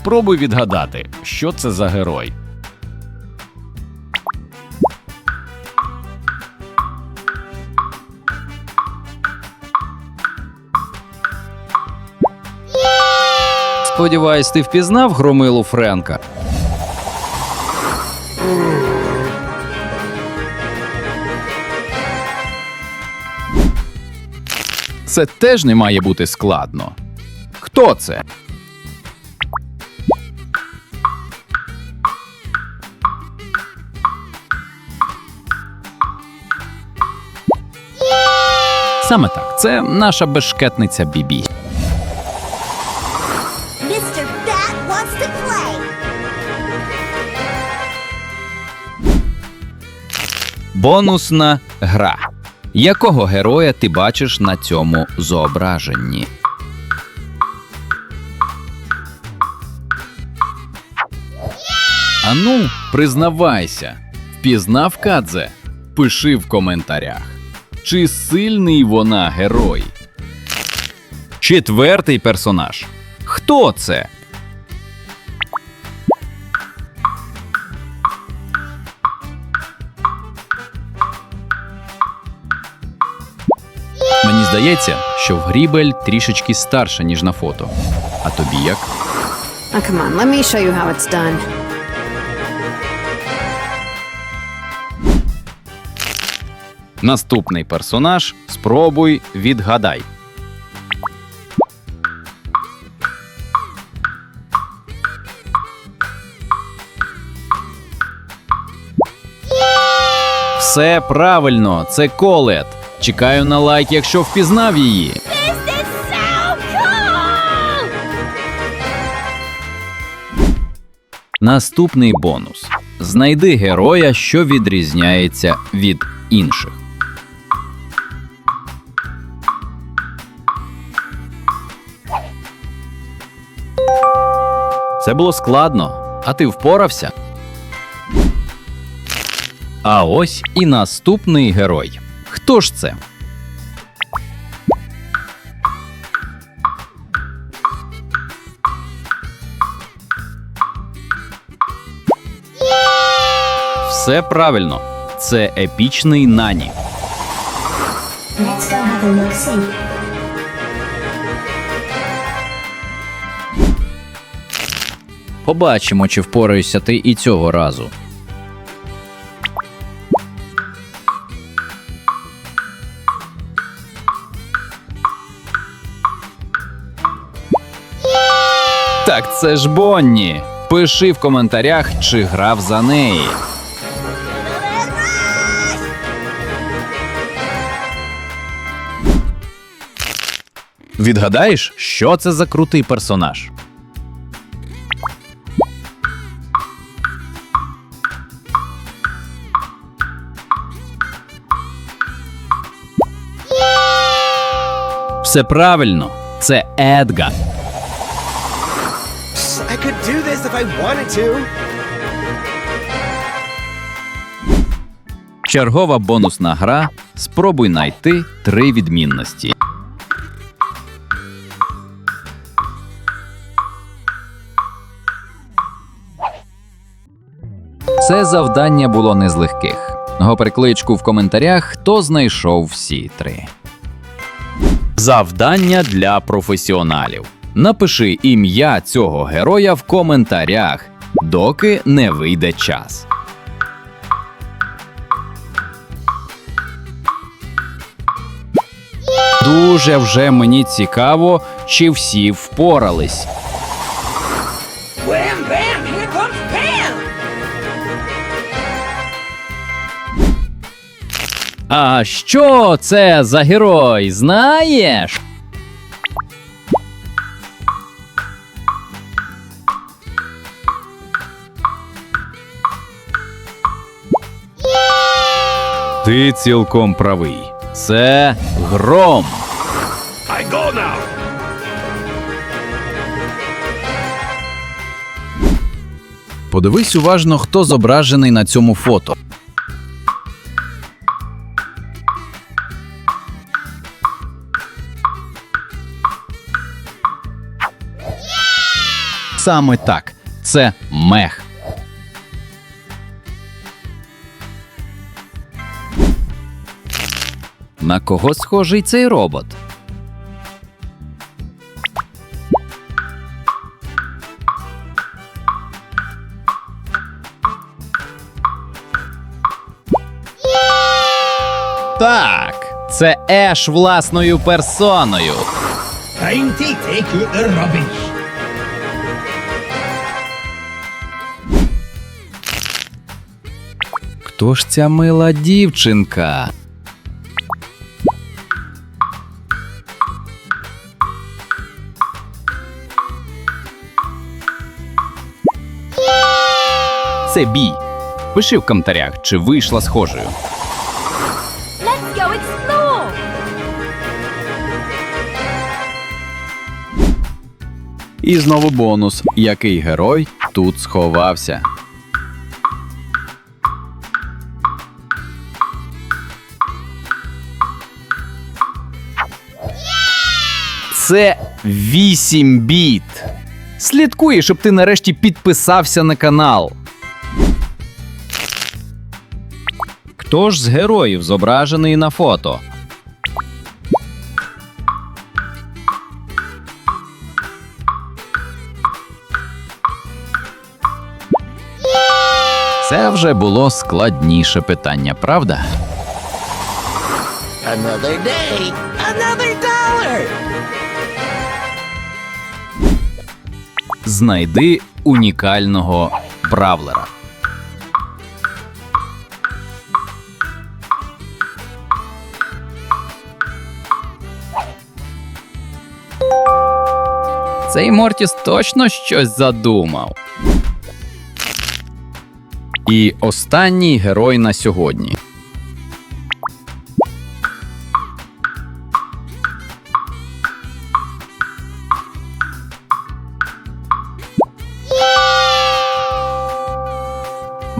Спробуй відгадати, що це за герой. Сподіваюсь, ти впізнав громилу Френка. Це теж не має бути складно. Хто це? Саме так, це наша бешкетниця Бібі. Бонусна гра. Якого героя ти бачиш на цьому зображенні? Ану, признавайся, впізнав Кадзе? Пиши в коментарях. Чи сильний вона герой? Четвертий персонаж. Хто це? Мені здається, що в Грібель трішечки старша, ніж на фото. А тобі як? Now, come on, let me show you how it's done. Наступний персонаж спробуй відгадай. Все правильно, це колет. Чекаю на лайк, якщо впізнав її. Наступний бонус: знайди героя, що відрізняється від інших. Це було складно, а ти впорався. А ось і наступний герой. Хто ж це? Все правильно. Це епічний нані. Let's go have a look see. Побачимо, чи впораюся ти і цього разу. Так це ж Бонні. Пиши в коментарях, чи грав за неї. Відгадаєш, що це за крутий персонаж? Все правильно, це Едгар. I could do this if I wanted to. Чергова бонусна гра. Спробуй знайти три відмінності. Це завдання було не з легких. Го перекличку в коментарях, хто знайшов всі три. Завдання для професіоналів. Напиши ім'я цього героя в коментарях, доки не вийде час. Дуже вже мені цікаво, чи всі впорались. А що це за герой? Знаєш? Ти цілком правий. Це гром. I go now. Подивись уважно, хто зображений на цьому фото. Саме так, це мех. На кого схожий цей робот? Так, це Еш власною персоною. Time to take out the rubbish. Хто ж ця мила дівчинка? Це бій. Пиши в коментарях, чи вийшла схожою. Let's go explore! І знову бонус. Який герой тут сховався? Це 8 біт. Слідкуй, щоб ти нарешті підписався на канал. Хто ж з героїв зображений на фото? Це вже було складніше питання, правда? Another day, another dollar. Знайди унікального бравлера. Цей Мортіс точно щось задумав. І останній герой на сьогодні.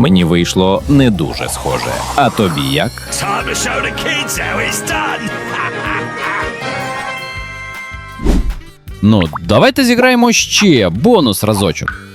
Мені вийшло не дуже схоже. А тобі як? Ну, давайте зіграємо ще бонус разочок.